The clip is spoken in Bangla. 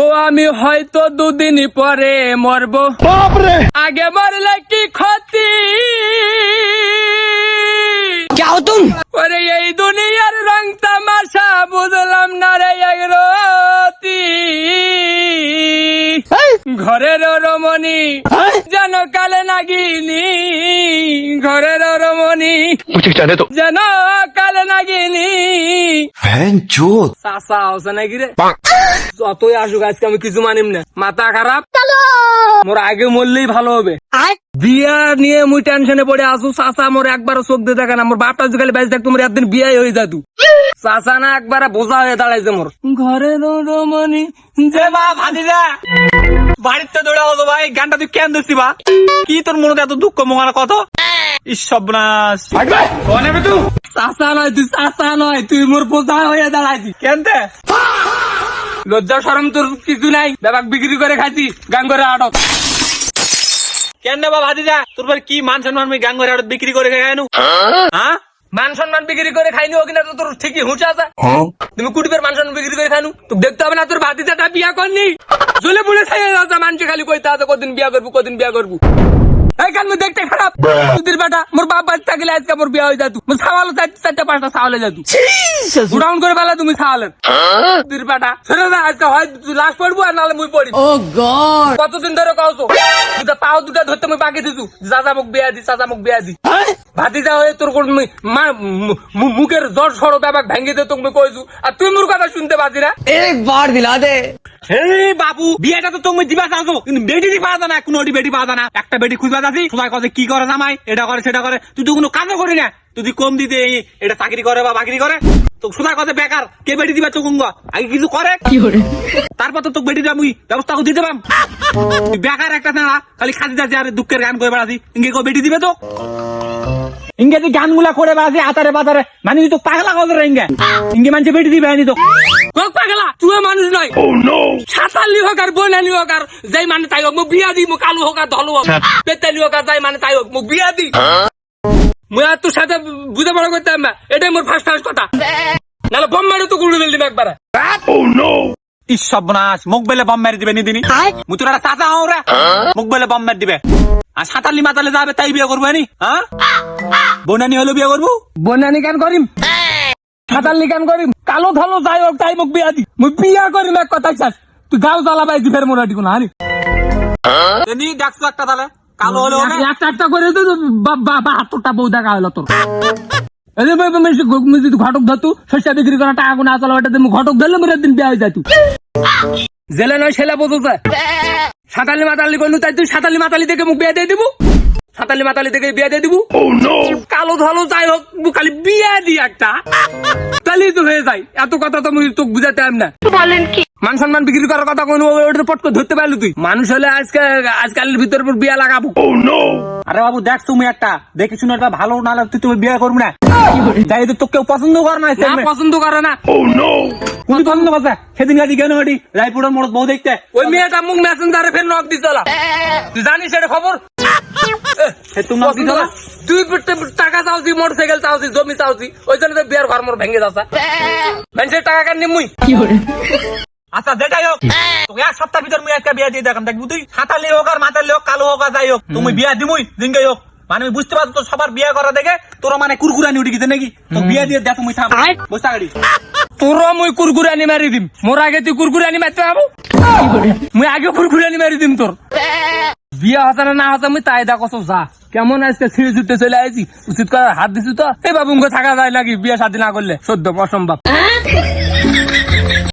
ও আমি হয়তো দুদিন পরে মরব। আগে মরলে কি ক্ষতি? ওরে এই দুনিয়ার রং তামাশা বুঝলাম না রে এক হ্যাঁ? ঘরের রমণী যেন কালে নাগিনি ঘরের রমণী যেন কালে নাগিনি। চাষা আছে নাকি রে? যতই আসুক আজকে আমি কিছু মানিম না। মাথা খারাপ? মোর আগে মরলেই ভালো হবে। বিয়া নিয়ে মুই টেনশনে পড়ে আসু চাষা মোর একবার চোখ দিয়ে দেখে না। মোর বাপটা যুগালে বেঁচে থাকতো মোর একদিন বিয়াই হয়ে যাতু চাচা না একবারে বোঝা হয়ে দাঁড়াইছে মোর। ঘরে রমণী যে বা ভাতিজা। বাড়িতে দৌড়া হলো ভাই গানটা তুই কেন দিচ্ছি বা? কি তোর মনে এত দুঃখ মহানা কত চাষা নয় তুই চাষা নয় তুই মোর বোঝা হয়ে দাঁড়াইছি কেনতে লজ্জা সরম তোর কিছু নাই। ব্যাপার বিক্রি করে খাইছি আটক কেন বা ভাজি যা তোর পর কি মান সম্মান আমি গান করে বিক্রি করে খাই হ্যাঁ? মান সম্মান বিক্রি করে খাইনি ও কিনা তোর ঠিকই হুঁচে আছে। তুমি কুটিপের মান সম্মান বিক্রি করে খাইনু তো দেখতে হবে না তোর ভাতিজাটা বিয়া করনি। জলে পুড়ে খাইয়ে আছে মানুষ খালি কইতে আছে কদিন বিয়া করব কদিন বিয়া করব। এই দেখতে খারাপ। তোদের বেটা মোর বাপ বাড়ি থাকলে আজকে মোর বিয়ে হয়ে যেত মোর সাওয়ালো চারটা পাঁচটা সাওয়ালে যেত গুডাউন করে বেলা তুমি সাওয়ালেন তোদের হ্যাঁ? বেটা ছেড়ে না আজকে হয় তুই পড়ব আর নাহলে মুই পড়ি। oh ও গড কতদিন ধরে পাও দুটা ধরতে মুই পাকে দিছু মুখ দি চাচা মুখ বিয়া দি। হ্যাঁ? হয়ে? তোর কোন মুখের জ্বর সরো ব্যাপার ভেঙে দে তুমি কইছু। আর তুই মোর কথা শুনতে পারছি না? একবার দিলা দে। এই বাবু বিয়েটা তো তুমি দিবা চাও কিন্তু বেটি দিবা না কোনো বেটি পাওয়া না। একটা বেটি খুঁজবা যাচ্ছি সবাই কথা কি করে জামাই এটা করে সেটা করে। তুই তো কোনো কাজও করি না। তুই কম দিতে এটা চাকরি করে বা বাকরি করে তো সবাই কথা বেকার কে বেটি দিবা তো আগে কিছু করে। তারপর তো তোকে বেটি ব্যবস্থা করে দিতে পাম বেকার একটা না খালি খাদি যাচ্ছে আর দুঃখের গান করে বেড়াছি ইঙ্গে কো বেটি দিবে তো? ইংরেজি গানগুলা করে বেড়াছি আতারে বাতারে মানে তুই তো পাগলা কথা ইঙ্গে ইঙ্গে মানুষ বেটি দিবে আনি তো। হোক পাগলা তুই মানুষ নয়। সাতাল্লি হোক আর বনানি হোক আর যাই মানে তাই হোক মুখ বিয়া দি মুখ কালু হোক আর ধলু হোক। পেতালি হোক আর যাই মানে তাই হোক মুখ বিয়া দি। মুই আর তোর সাথে বুঝে বড় না। এটাই মোর ফার্স্ট ফার্স্ট কথা। নাহলে বম মারে তো গুড়ে দিলি একবার। ঈশ্ববনাশ মুখ বেলে বম মেরে দিবে নিদিনি। মুই তোর একটা চাচা হও রে। মুখ বেলে বম মেরে দিবে। আর সাঁতালি মাতালে যাবে তাই বিয়ে করব নি হ্যাঁ? বনানি হলো বিয়ে করব? বনানি কেন করিম? সাতাল্লি কেন করিম? কালো ধলো যাই হোক তাই মুখ বিয়া দি। মুই বিয়া করিম এক কথাই চাস তুই গাও জ্বালাবাই দি ফের মোরাটি কোন হানি নি ডাকছো একটা তাহলে কালো হলো একটা একটা করে তো বাহাত্তরটা বউ দেখা হলো তোর মই- মই- মই যদি ঘটক ধরতু শস্য বিক্রি করা টাকা কোনো আসলে ওটা তুমি ঘটক ধরলে মোর একদিন বিয়া হয়ে যাইতু জেলে নয় ছেলে বোঝো সাতালি মাতালি করলু তাই তুই সাতালি মাতালি থেকে মুখ বিয়া দিয়ে দিবু। সাতালি মাতালি থেকে বিয়া দিয়ে দিবু? কালো ধলো যাই হোক খালি বিয়া দি একটা। তাহলে তো হয়ে যায়। এত কথা তো মুই তোকে বুঝাতে পারম না। মান সম্মান বিক্রি করার কথা কোনো ওটা পট করে ধরতে পারলি তুই। মানুষ হলে আজকে আজকালের ভিতর বিয়া লাগাবো। আরে বাবু দেখ তুমি একটা। দেখে শুনে একটা ভালো না লাগতে তুমি বিয়ে করব না। তাই তো তোকে কেউ পছন্দ করে না না পছন্দ করে না। তুমি পছন্দ করছে সেদিন গাড়ি কেন গাড়ি রায়পুরের মোড় বউ দেখতে। ওই মেয়েটা মুখ মেসেঞ্জারে ফের নক দিতে তুই জানিস এটা খবর? তুই টাকা চাওছি মোটর সাইকেল চাওছি জমি চাওছি ওই জন্য তো বিয়ার ঘর মোর ভেঙে যাচ্ছে। মানুষের টাকা কেন নিমুই? আচ্ছা যেটাই হোক তোকে এক সপ্তাহ ভিতর মুই একটা বিয়া দিয়ে দেখাম। দেখবি তুই? সাঁতালি হোক আর মাতালি হোক কালো হোক আর যাই হোক তুমি বিয়া দিমুই দিনকে হোক। মানে আমি বুঝতে পারছ তো সবার বিয়া করা দেখে তোর মানে কুরকুরানি উঠে গেছে নাকি? তো বিয়া দিয়ে দেখ মুই থাম। বুঝতে তোর মুই কুরকুরে আনি মারি দিম। মোর আগে তুই কুরকুরে আনি মারতে পাবো মুই আগে কুরকুরে আনি মারি দিম তোর। বিয়া হতা না না আমি তাই দেখো যা। কেমন আজকে ছিঁড়ে ছুটতে চলে আসি উচিত করার হাত দিছি তো। এই বাবুকে থাকা যায় নাকি, বিয়া শাদি না করলে? সদ্য, অসম্ভব।